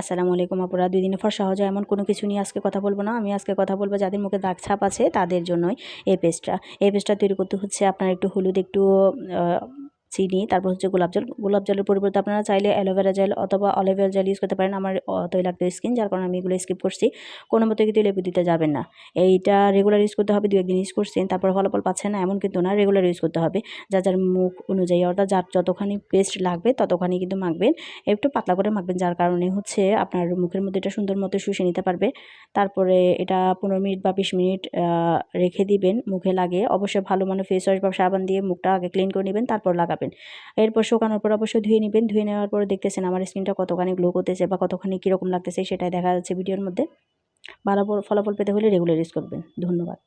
আসসালামু আলাইকুম আপুরা। দুই দিনে ফর সহজ এমন কোনো কিছু নিয়ে আজকে কথা বলব না। আমি আজকে কথা বলব যাদের মুখে দাগ ছাপ আছে, তাদের জন্যই এই পেস্টটা। এই পেস্টটা তৈরি করতে হচ্ছে আপনার একটু হলুদ, একটু চিনি, তারপর হচ্ছে গোলাপ জল। গোলাপ জলের পরিবর্তে আপনারা চাইলে অ্যালোভেরা জেল অথবা অলিভের জেল ইউজ করতে পারেন। আমার তৈলাক্ত স্কিন, যার কারণে আমি এগুলো স্কিপ করছি। কোনো মতো কিন্তু লেবু দিতে যাবেন না। এইটা রেগুলার ইউজ করতে হবে দু একদিন ইউজ করছেন তারপর ফলাফল পাচ্ছেন না, এমন কিন্তু না রেগুলার ইউজ করতে হবে। যা যার মুখ অনুযায়ী, অর্থাৎ যার যতখানি পেস্ট লাগবে, ততখানি কিন্তু মাখবেন। একটু পাতলা করে মাখবেন, যার কারণে হচ্ছে আপনার মুখের মধ্যে এটা সুন্দর মতো শুষে নিতে পারবে। তারপরে এটা পনেরো মিনিট বা বিশ মিনিট রেখে দিবেন, মুখে লাগিয়ে। অবশ্যই ভালো মানে ফেস ওয়াশ বা সাবান দিয়ে মুখটা আগে ক্লিন করে নেবেন, তারপর লাগাবেন। এরপর শুকানোর পর অবশ্যই ধুয়ে নেবেন। ধুয়ে নেওয়ার পর দেখতেছেন আমার স্কিনটা কতখানি গ্লো করতেছে বা কতখানি কীরকম লাগতেছে, সেটাই দেখা যাচ্ছে ভিডিওর মধ্যে। ভালো ফলাফল পেতে হলে রেগুলার ইউজ করবেন। ধন্যবাদ।